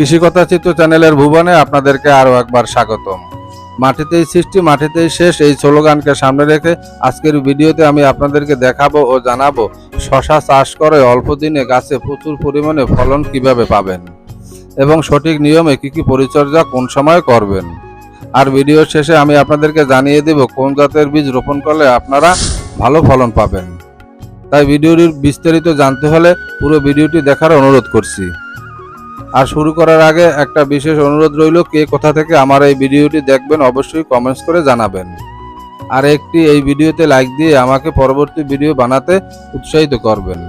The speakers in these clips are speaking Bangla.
কৃষিকথা চিত্র চ্যানেলের ভুবনে আপনাদেরকে আরও একবার স্বাগতম। মাটিতেই সৃষ্টি, মাটিতেই শেষ, এই স্লোগানকে সামনে রেখে আজকের ভিডিওতে আমি আপনাদেরকে দেখাবো ও জানাব, শশা চাষ করে অল্প দিনে গাছে প্রচুর পরিমাণে ফলন কীভাবে পাবেন? এবং সঠিক নিয়মে কি কি পরিচর্যা কোন সময় করবেন? আর ভিডিওর শেষে আমি আপনাদেরকে জানিয়ে দেব, কোন জাতের বীজ রোপণ করলে আপনারা ভালো ফলন পাবেন। তাই ভিডিওটির বিস্তারিত জানতে হলে পুরো ভিডিওটি দেখার অনুরোধ করছি। আর শুরু করার আগে একটা বিশেষ অনুরোধ রইল, কে কোথা থেকে আমার এই ভিডিওটি দেখবেন অবশ্যই কমেন্টস করে জানাবেন। আর একটি এই ভিডিওতে লাইক দিয়ে আমাকে পরবর্তী ভিডিও বানাতে উৎসাহিত করবেন।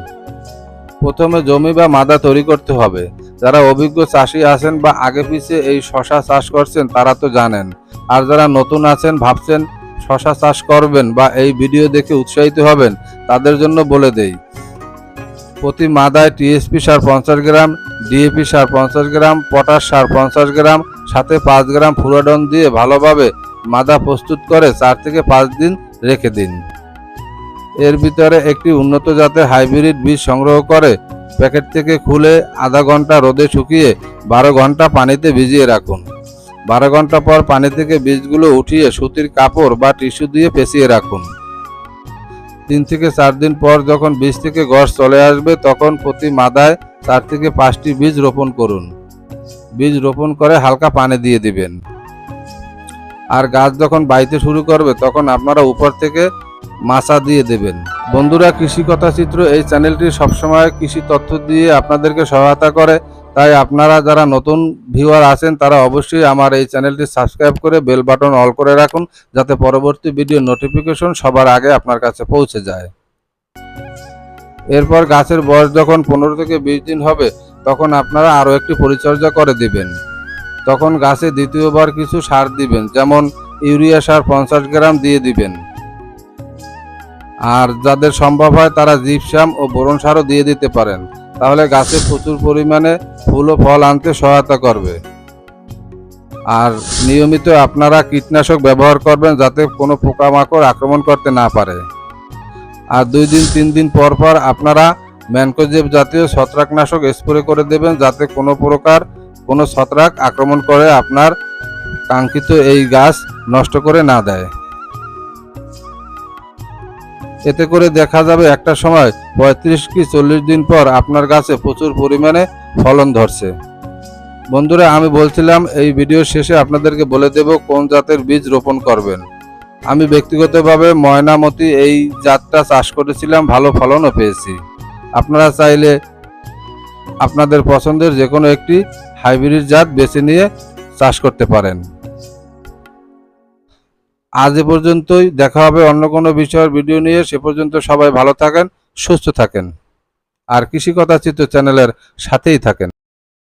প্রথমে জমি বা মাদা তৈরি করতে হবে। যারা অভিজ্ঞ চাষি আছেন বা আগে পিছে এই শশা চাষ করছেন, তারা তো জানেন। আর যারা নতুন আছেন, ভাবছেন শশা চাষ করবেন বা এই ভিডিও দেখে উৎসাহিত হবেন, তাদের জন্য বলে দেই, প্রতি মাদায় টিএসপি সার পঞ্চাশ গ্রাম ডিএপি সার পঞ্চাশ গ্রাম, পটাশ সার পঞ্চাশ গ্রাম, সাথে পাঁচ গ্রাম ফুরাডন দিয়ে ভালোভাবে মাদা প্রস্তুত করে চার থেকে পাঁচ দিন রেখে দিন। এর ভিতরে একটি উন্নত জাতের হাইব্রিড বীজ সংগ্রহ করে প্যাকেট থেকে খুলে আধা ঘণ্টা রোদে শুকিয়ে বারো ঘণ্টা পানিতে ভিজিয়ে রাখুন। বারো ঘণ্টা পর পানি থেকে বীজগুলো উঠিয়ে সুতির কাপড় বা টিস্যু দিয়ে পেঁচিয়ে রাখুন। তিন থেকে চার দিন পর যখন বীজ থেকে গছ চলে আসবে, তখন প্রতি মাদায় চার থেকে পাঁচটি বীজ রোপণ করুন। বীজ রোপণ করে হালকা পানি দিয়ে দিবেন। আর গাছ যখন বাইতে শুরু করবে, তখন আপনারা উপর থেকে মাচা দিয়ে দেবেন। বন্ধুরা, কৃষি কথা চিত্র এই চ্যানেলটি সবসময় কৃষি তথ্য দিয়ে আপনাদেরকে সহায়তা করে। তাই আপনারা যারা নতুন ভিউয়ার আছেন, তারা অবশ্যই আমার এই চ্যানেলটি সাবস্ক্রাইব করে বেল বাটন অল করে রাখুন, যাতে পরবর্তী ভিডিও নোটিফিকেশন সবার আগে আপনার কাছে পৌঁছে যায়। এরপর গাছের বয়স যখন পনেরো থেকে বিশ দিন হবে, তখন আপনারা আরও একটি পরিচর্যা করে দিবেন। তখন গাছে দ্বিতীয়বার কিছু সার দিবেন, যেমন ইউরিয়া সার পঞ্চাশ গ্রাম দিয়ে দিবেন। আর যাদের সম্ভব হয়, তারা জিপসাম ও বোরন সারও দিয়ে দিতে পারেন। তাহলে গাছে প্রচুর পরিমাণে ফুল ও ফল আনতে সহায়তা করবে। আর নিয়মিত আপনারা কীটনাশক ব্যবহার করবেন যাতে কোনো পোকামাকড় আক্রমণ করতে না পারে। আর দুই দিন, তিন দিন পর পর আপনারা ম্যানকোজেব জাতীয় ছত্রাকনাশক স্প্রে করে দেবেন যাতে কোনো প্রকার কোনো ছত্রাক আক্রমণ করে আপনার কাঙ্ক্ষিত এই গাছ নষ্ট করে না দেয়। এতে করে দেখা যাবে একটা সময় পঁয়ত্রিশ কি চল্লিশ দিন পর আপনার গাছে প্রচুর পরিমাণে ফলন ধরছে। বন্ধুরা, আমি বলছিলাম, এই ভিডিওর শেষে আপনাদেরকে বলে দেব কোন জাতের বীজ রোপণ করবেন। আমি ব্যক্তিগতভাবে ময়নামতি এই জাতটা চাষ করেছিলাম, ভালো ফলনও পেয়েছি। আপনারা চাইলে আপনাদের পছন্দের যে কোনো একটি হাইব্রিড জাত বেছে নিয়ে চাষ করতে পারেন। আজ এ পর্যন্তই, দেখা হবে অন্য কোনো বিষয়ের ভিডিও নিয়ে। সে পর্যন্ত সবাই ভালো থাকেন, সুস্থ থাকেন। আর কৃষি কথা চিত্র চ্যানেলের সাথেই থাকেন।